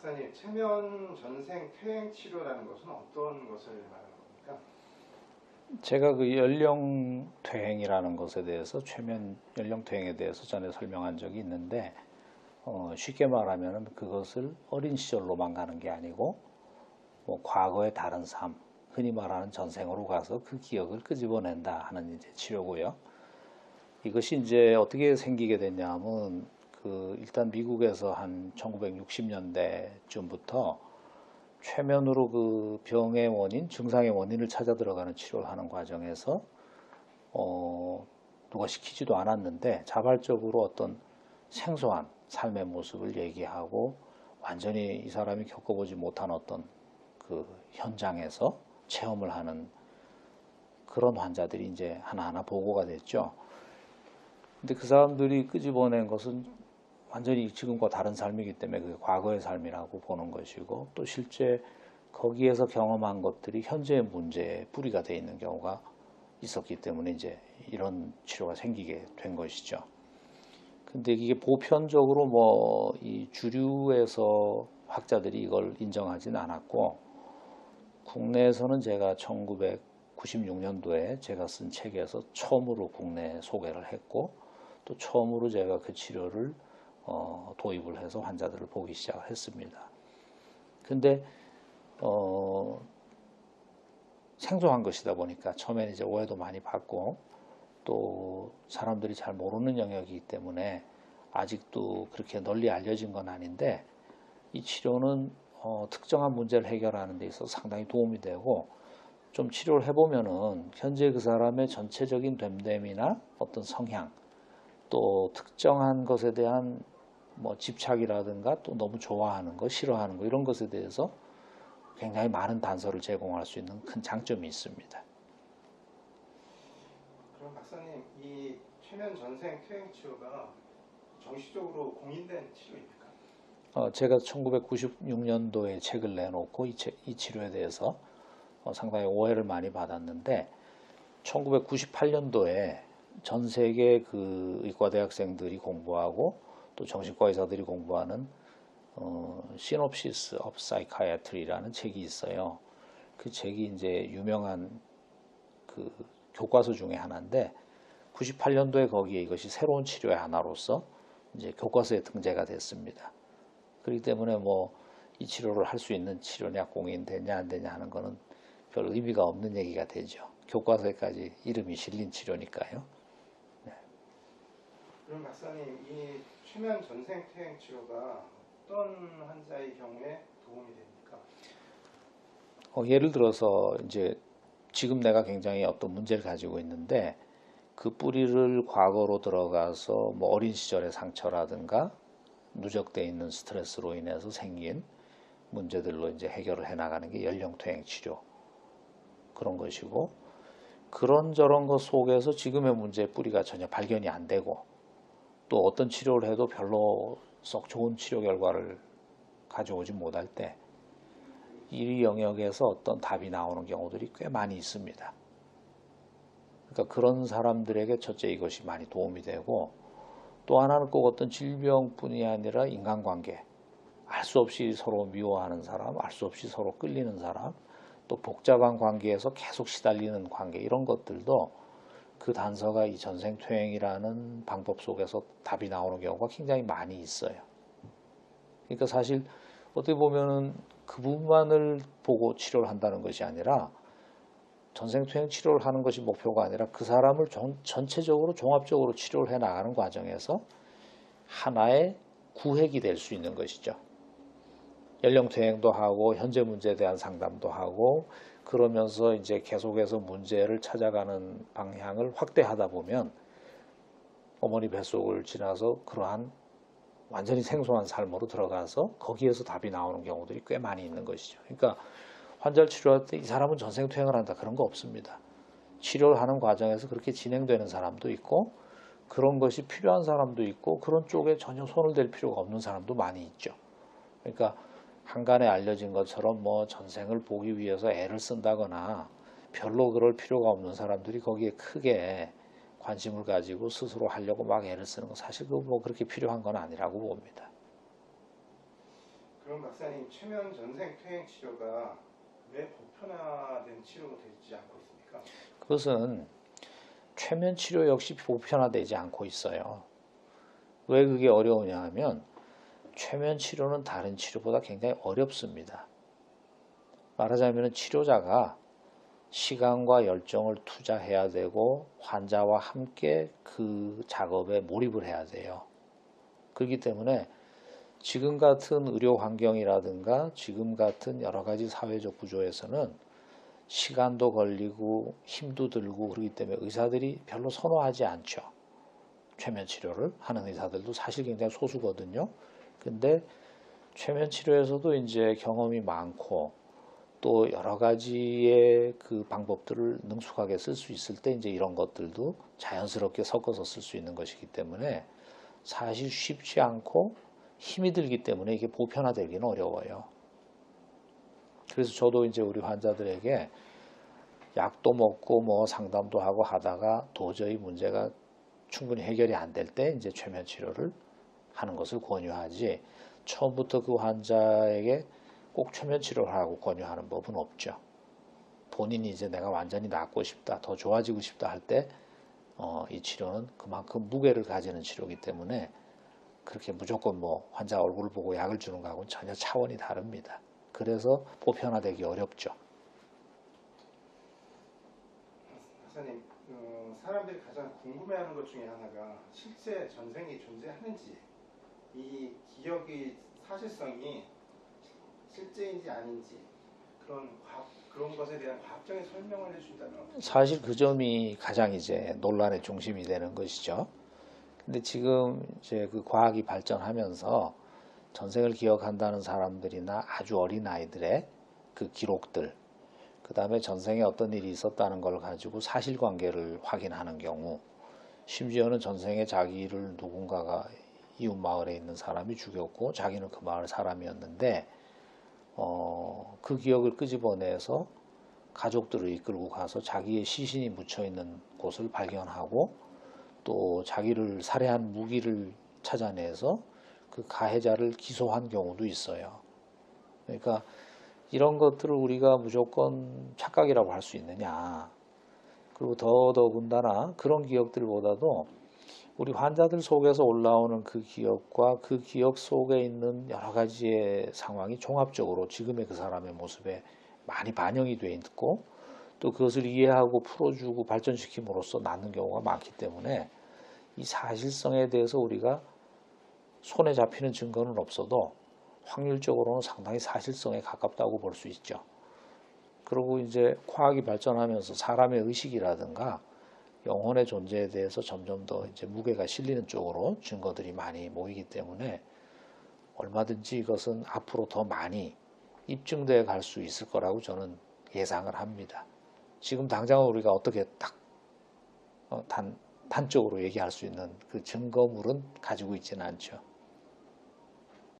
박사님, 체면 전생 퇴행 치료라는 것은 어떤 것을 말하는 겁니까? 제가 그 연령 퇴행이라는 것에 대해서 최면 연령 퇴행에 대해서 전에 설명한 적이 있는데 어, 쉽게 말하면 그것을 어린 시절로만 가는 게 아니고 뭐 과거의 다른 삶, 흔히 말하는 전생으로 가서 그 기억을 끄집어낸다 하는 이제 치료고요. 이것이 이제 어떻게 생기게 됐냐면 그 일단 미국에서 한 1960년대쯤부터 최면으로 그 병의 원인, 증상의 원인을 찾아 들어가는 치료를 하는 과정에서 어, 누가 시키지도 않았는데 자발적으로 어떤 생소한 삶의 모습을 얘기하고 완전히 이 사람이 겪어보지 못한 어떤 그 현장에서 체험을 하는 그런 환자들이 이제 하나하나 보고가 됐죠. 근데 그 사람들이 끄집어낸 것은 완전히 지금과 다른 삶이기 때문에 그게 과거의 삶이라고 보는 것이고 또 실제 거기에서 경험한 것들이 현재의 문제의 뿌리가 돼 있는 경우가 있었기 때문에 이제 이런 치료가 생기게 된 것이죠. 근데 이게 보편적으로 뭐 이 주류에서 학자들이 이걸 인정하진 않았고 국내에서는 제가 1996년도에 제가 쓴 책에서 처음으로 국내 소개를 했고 또 처음으로 제가 그 치료를 어, 도입을 해서 환자들을 보기 시작을 했습니다. 근데 어, 생소한 것이다 보니까 처음에는 이제 오해도 많이 받고 또 사람들이 잘 모르는 영역이기 때문에 아직도 그렇게 널리 알려진 건 아닌데 이 치료는 어, 특정한 문제를 해결하는 데 있어서 상당히 도움이 되고 좀 치료를 해보면은 현재 그 사람의 전체적인 됨됨이나 어떤 성향 또 특정한 것에 대한 뭐 집착이라든가 또 너무 좋아하는 거 싫어하는 거 이런 것에 대해서 굉장히 많은 단서를 제공할 수 있는 큰 장점이 있습니다. 그럼 박사님, 이 최면 전생 퇴행 치료가 정식적으로 공인된 치료입니까? 어, 제가 1996년도에 책을 내놓고 이, 책- 이 치료에 대해서 어, 상당히 오해를 많이 받았는데 1998년도에 전 세계 그 의과 대학생들이 공부하고 또 정신과 의사들이 공부하는 어, 시놉시스 업 사이카이아트리라는 책이 있어요. 그 책이 이제 유명한 그 교과서 중에 하나인데 98년도에 거기에 이것이 새로운 치료의 하나로서 이제 교과서에 등재가 됐습니다. 그렇기 때문에 뭐 이 치료를 할 수 있는 치료냐 공인 되냐 안 되냐 하는 거는 별 의미가 없는 얘기가 되죠. 교과서에까지 이름이 실린 치료니까요. 그럼 박사님, 이 최면 전생 퇴행 치료가 어떤 환자의 경우에 도움이 됩니까? 어, 예를 들어서 이제 지금 내가 굉장히 어떤 문제를 가지고 있는데 그 뿌리를 과거로 들어가서 뭐 어린 시절의 상처라든가 누적돼 있는 스트레스로 인해서 생긴 문제들로 이제 해결을 해 나가는 게 연령퇴행 치료 그런 것이고 그런 저런 것 속에서 지금의 문제의 뿌리가 전혀 발견이 안 되고 또 어떤 치료를 해도 별로 썩 좋은 치료 결과를 가져오지 못할 때 이 영역에서 어떤 답이 나오는 경우들이 꽤 많이 있습니다. 그러니까 그런 사람들에게 첫째 이것이 많이 도움이 되고 또 하나는 꼭 어떤 질병뿐이 아니라 인간관계 알 수 없이 서로 미워하는 사람, 알 수 없이 서로 끌리는 사람, 또 복잡한 관계에서 계속 시달리는 관계 이런 것들도 그 단서가 이 전생퇴행이라는 방법 속에서 답이 나오는 경우가 굉장히 많이 있어요. 그러니까 사실 어떻게 보면은 그 부분만을 보고 치료를 한다는 것이 아니라 전생퇴행 치료를 하는 것이 목표가 아니라 그 사람을 전, 전체적으로 종합적으로 치료를 해 나가는 과정에서 하나의 구획이 될 수 있는 것이죠. 연령퇴행도 하고 현재 문제에 대한 상담도 하고 그러면서 이제 계속해서 문제를 찾아가는 방향을 확대하다 보면 어머니 뱃속을 지나서 그러한 완전히 생소한 삶으로 들어가서 거기에서 답이 나오는 경우들이 꽤 많이 있는 것이죠. 그러니까 환자를 치료할 때 이 사람은 전생 퇴행을 한다 그런 거 없습니다. 치료를 하는 과정에서 그렇게 진행되는 사람도 있고 그런 것이 필요한 사람도 있고 그런 쪽에 전혀 손을 댈 필요가 없는 사람도 많이 있죠. 그러니까 한간에 알려진 것처럼 뭐 전생을 보기 위해서 애를 쓴다거나 별로 그럴 필요가 없는 사람들이 거기에 크게 관심을 가지고 스스로 하려고 막 애를 쓰는 거 사실 그뭐 그렇게 필요한 건 아니라고 봅니다. 그럼 박사님 최면 전생 퇴행 치료가 왜 보편화된 치료가 되지 않고 있습니까? 그것은 최면 치료 역시 보편화되지 않고 있어요. 왜 그게 어려우냐 하면 최면 치료는 다른 치료보다 굉장히 어렵습니다. 말하자면 치료자가 시간과 열정을 투자해야 되고 환자와 함께 그 작업에 몰입을 해야 돼요. 그렇기 때문에 지금 같은 의료 환경이라든가 지금 같은 여러 가지 사회적 구조에서는 시간도 걸리고 힘도 들고 그렇기 때문에 의사들이 별로 선호하지 않죠. 최면 치료를 하는 의사들도 사실 굉장히 소수거든요. 근데 최면 치료에서도 이제 경험이 많고 또 여러 가지의 그 방법들을 능숙하게 쓸 수 있을 때 이제 이런 것들도 자연스럽게 섞어서 쓸 수 있는 것이기 때문에 사실 쉽지 않고 힘이 들기 때문에 이게 보편화되기는 어려워요. 그래서 저도 이제 우리 환자들에게 약도 먹고 뭐 상담도 하고 하다가 도저히 문제가 충분히 해결이 안 될 때 이제 최면 치료를 하는 것을 권유하지 처음부터 그 환자에게 꼭 최면 치료를 하고 권유하는 법은 없죠. 본인이 이제 내가 완전히 낫고 싶다, 더 좋아지고 싶다 할 때, 어, 이 치료는 그만큼 무게를 가지는 치료이기 때문에 그렇게 무조건 뭐 환자 얼굴을 보고 약을 주는 거하고는 전혀 차원이 다릅니다. 그래서 보편화되기 어렵죠. 박사님, 어, 사람들이 가장 궁금해하는 것 중에 하나가 실제 전생이 존재하는지 이 기억의 사실성이 실제인지 아닌지 그런 과학, 그런 것에 대한 과학적인 설명을 해준다면 사실 그 점이 가장 이제 논란의 중심이 되는 것이죠. 근데 지금 이제 그 과학이 발전하면서 전생을 기억한다는 사람들이나 아주 어린 아이들의 그 기록들, 그 다음에 전생에 어떤 일이 있었다는 걸 가지고 사실관계를 확인하는 경우, 심지어는 전생에 자기를 누군가가 이웃 마을에 있는 사람이 죽였고 자기는 그 마을 사람이었는데 어, 그 기억을 끄집어내서 가족들을 이끌고 가서 자기의 시신이 묻혀 있는 곳을 발견하고 또 자기를 살해한 무기를 찾아내서 그 가해자를 기소한 경우도 있어요. 그러니까 이런 것들을 우리가 무조건 착각이라고 할 수 있느냐. 그리고 더더군다나 그런 기억들보다도 우리 환자들 속에서 올라오는 그 기억과 그 기억 속에 있는 여러 가지의 상황이 종합적으로 지금의 그 사람의 모습에 많이 반영이 돼 있고 또 그것을 이해하고 풀어주고 발전시킴으로써 낫는 경우가 많기 때문에 이 사실성에 대해서 우리가 손에 잡히는 증거는 없어도 확률적으로는 상당히 사실성에 가깝다고 볼 수 있죠. 그리고 이제 과학이 발전하면서 사람의 의식이라든가 영혼의 존재에 대해서 점점 더 이제 무게가 실리는 쪽으로 증거들이 많이 모이기 때문에 얼마든지 이것은 앞으로 더 많이 입증돼 갈 수 있을 거라고 저는 예상을 합니다. 지금 당장 우리가 어떻게 딱 어, 단, 단적으로 얘기할 수 있는 그 증거물은 가지고 있지는 않죠.